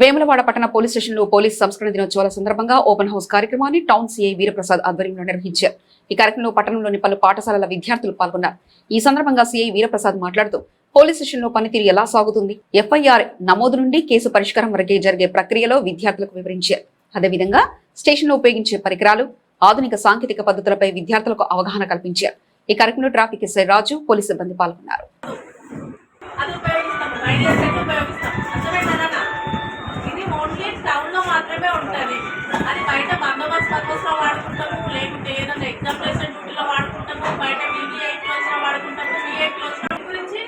వేములవాడ పట్టణ పోలీస్ స్టేషన్లో పోలీస్ సంస్కరణ దినోత్సవాల సందర్భంగా ఓపెన్ హౌస్ కార్యక్రమాన్ని టౌన్ సీఐ వీరప్రసాద్ ఆధ్వర్యంలో నిర్వహించారు. ఈ కార్యక్రమంలో పట్టణంలోని పలు పాఠశాలల విద్యార్థులు పాల్గొన్నారు. ఈ సందర్భంగా సీఐ వీరప్రసాద్ మాట్లాడుతూ పోలీస్ స్టేషన్లో పనితీరు ఎలా సాగుతుంది? ఎఫ్ఐఆర్ నమోదు నుండి కేసు పరిష్కారం వరకే జరిగే ప్రక్రియలో విద్యార్థులకు వివరించారు. అదేవిధంగా స్టేషన్లో ఉపయోగించే పరికరాలు ఆధునిక సాంకేతిక పద్ధతులపై విద్యార్థులకు అవగాహన కల్పించారు. ఈ కార్యక్రమంలో ట్రాఫిక్ ఎస్ఐ రాజు పోలీస్ సిబ్బంది పాల్గొన్నారు. టౌన్లో టౌన్లో మాత్రమే ఉంటుంది. అది బయట బందోబస్తు పర్పస్లో వాడుకుంటాము లేకుంటే ఏదైనా ఎగ్జామినేషన్ డ్యూటీలో వాడుకుంటాము బయట వివిఐ క్లోజ్లో వాడుకుంటాము విఐ క్లోజ్ గురించి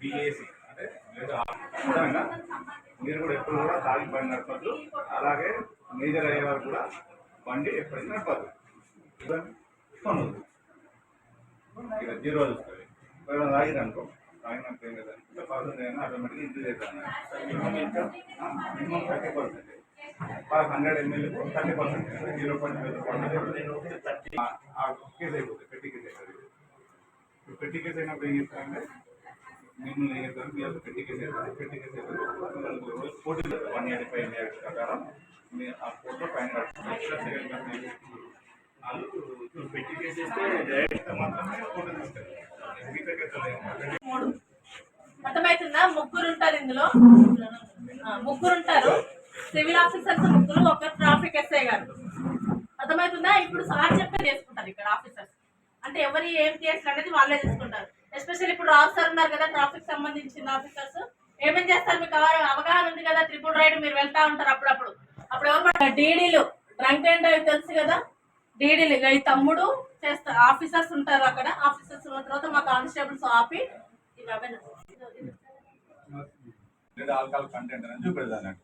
బిఏసి అంటే మీరు కూడా ఎప్పుడు కూడా తాగి బండి నడపద్దు అలాగే మేజర్ అయ్యే వారు కూడా బండి ఎప్పుడైనా నడపద్దు కొనద్దు ఇక జీరో వస్తుంది ఎవరైనా తాగిరు అనుకో కదా ఇంకా పర్సెంట్ అయినా ఆటోమేటిక్గా ఇంక్రీజ్ అవుతుంది minimum thirty percent five hundred ఎంఎల్కు thirty percent zero point case అయిపోతుంది పెట్టి కేసు అవుతుంది ఇప్పుడు పెట్టి కేసు అయినప్పుడు ఏం చేస్తారంటే మిమ్మల్ని ఏం చేస్తారు మీరు పెట్టి కేసు అవుతుంది పెట్టి కేసు అవుతుంది వన్ ఫైవ్ ఇయర్స్ ప్రకారం మీ ఆ ఫోటో పైన ఎక్స్ట్రా సెకండ్ వాళ్ళు పెట్టి కేసు ఇస్తే డైరెక్ట్ మాత్రమే ఫోటో తీస్తారు. మూడు. అర్థమవుతుందా? ముగ్గురు ఉంటారు ఇందులో. ముగ్గురు ఉంటారు సివిల్ ఆఫీసర్స్ ముగ్గురు ఒక ట్రాఫిక్ ఎస్ఐ గారు. అర్థమవుతుందా? ఇప్పుడు సార్ చెప్పే చేసుకుంటారు ఇక్కడ ఆఫీసర్స్. అంటే ఎవరి ఏం కేసులు అనేది వాళ్ళే చేసుకుంటారు. ఎస్పెషల్ ఇప్పుడు ఆఫీసర్ ఉన్నారు కదా ట్రాఫిక్ సంబంధించిన ఆఫీసర్స్. ఏమేం చేస్తారు? మీకు అవగాహన ఉంది కదా త్రిపుల్ రైడ్ మీరు వెళ్తా ఉంటారు అప్పుడప్పుడు. అప్పుడు ఎవరు డీడీలు. డ్రంక్ అండ్ డ్రైవ్ తెలుసు కదా? డీడీలు ఇక ఈ తమ్ముడు చేస్తారు ఆఫీసర్స్ ఉంటారు అక్కడ ఆఫీసర్స్ ఉన్న తర్వాత మా కానిస్టేబుల్స్ ఆపి ఇవి ఆల్కహాల్ కంటెంట్ అని అన్నట్టు.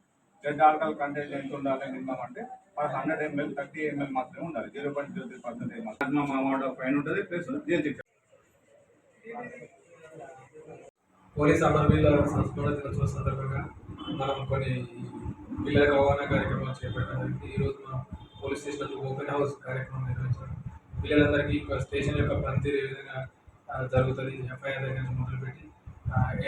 ఆల్కహాల్ కంటెంట్ ఎంత ఉండాలి మినిమం అంటే five hundred ML thirty ML మాత్రమే ఉండాలి. Zero point zero three percent మాత్రం అమౌంట్ ఫైన్ ఉంటుంది ప్లస్ జైలు శిక్ష పోలీస్ అమరవీల సంస్మరణ దినోత్సవ సందర్భంగా మనం కొన్ని పిల్లలకు అవగాహన కార్యక్రమాలు చేపట్టడం జరిగింది ఈరోజు మనం పోలీస్ స్టేషన్లో ఓపెన్ హౌస్ కార్యక్రమం నిర్వహించారు పిల్లలందరికీ ఒక స్టేషన్ యొక్క పనితీరు ఏ విధంగా జరుగుతుంది ఎఫ్ఐఆర్ దగ్గర నుంచి మొదలుపెట్టి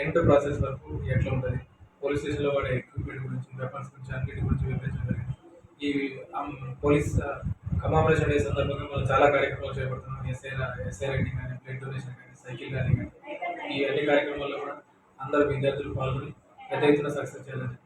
ఎండ్ ప్రాసెస్ వరకు ఎట్లా ఉంటుంది పోలీస్ స్టేషన్లో వాడే ఎక్విప్మెంట్ గురించి వెపన్స్ గురించి అన్నిటి గురించి వివరించడం జరిగింది. ఈ పోలీస్ కమామరేషన్ డే సందర్భంగా మనం చాలా కార్యక్రమాలు చేపడుతున్నాం. ఎస్ఐ ఎస్ఐ రైటింగ్ కానీ బ్లడ్ డొనేషన్ కానీ సైకిల్ కానీ కానీ. ఈ అన్ని కార్యక్రమాల్లో కూడా అందరూ విద్యార్థులు పాల్గొని పెద్ద ఎత్తున సక్సెస్ చేయాలని